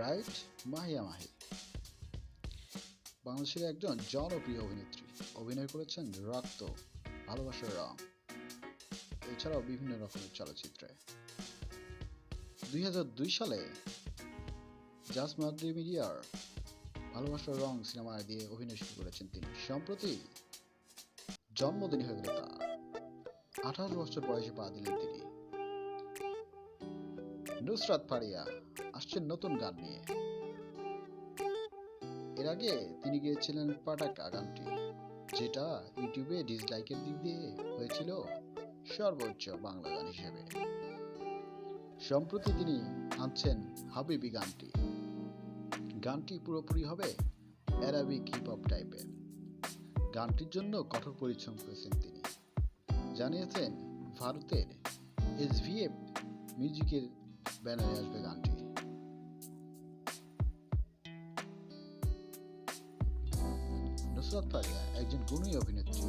Right Mahiya Mahi. বাংলাদেশের একজন জনপ্রিয় অভিনেত্রী। অভিনয় করেছেন রক্ত ভালোবাসার রং এছাড়াও বিভিন্ন রকমের চলচ্চিত্রে। দুই হাজার দুই সালে জাস মাদ্রি মিডিয়ার ভালোবাসার রং সিনেমা দিয়ে অভিনয় শুরু করেছেন তিনি। সম্প্রতি জন্মদিন হয়ে গেল তার। আঠারো বছর বয়সে পা দিলেন তিনি। নুসরাত ফারিয়া আসছেন নতুন গান নিয়ে। এর আগে তিনি গিয়েছিলেন পাটাকা গানটি যেটা ইউটিউবে ডিসলাইকের দিক দিয়ে হয়েছিল সর্বোচ্চ বাংলা গান হিসেবে। সম্প্রতি তিনি আনছেন হাবিবি গানটি। গানটি পুরোপুরি হবে অ্যারাবিক হিপ হপ টাইপের। গানটির জন্য কঠোর পরিশ্রম করেছেন তিনি। জানিয়েছেন, ভারতের এসভিএফ মিউজিকের ব্যানারে আসবে গানটি নুসরাত ফারিয়া একজন গুণী অভিনেত্রী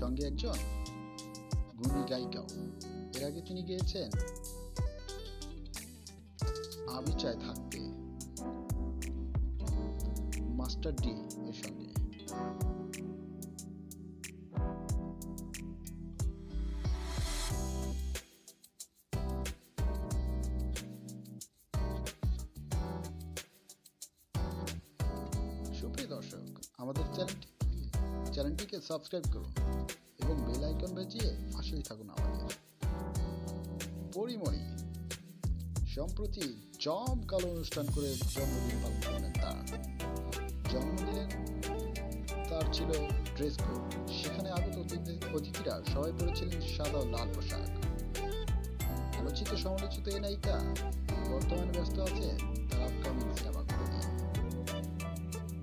সঙ্গে একজন গুণী গায়িকাও এর আগে তিনি গিয়েছেন আমি চাই থাকতে মাস্টার ডি এর সঙ্গে আমাদের চ্যানেলটি চ্যানেলটিকে সাবস্ক্রাইব করুন এবং বেল আইকন বাজিয়ে পাশেই থাকুন আমাদের। পরিমণি, সম্প্রতি জমকালো অনুষ্ঠান করে জন্মদিন পালন করলেন তার। জন্মদিনে তার ছিল ড্রেস কোড সেখানে আগত অতিথি- অতিথিরা সবাই পরেছিলেন সাদা লাল পোশাক। আলোচিত সমালোচিত এই নায়িকা বর্তমানে ব্যস্ত আছে তার আপকামিং নিয়ে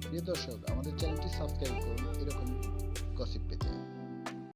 প্রিয় দর্শক আমাদের চ্যানেলটি সাবস্ক্রাইব করুন এরকম গসিপ পেতে।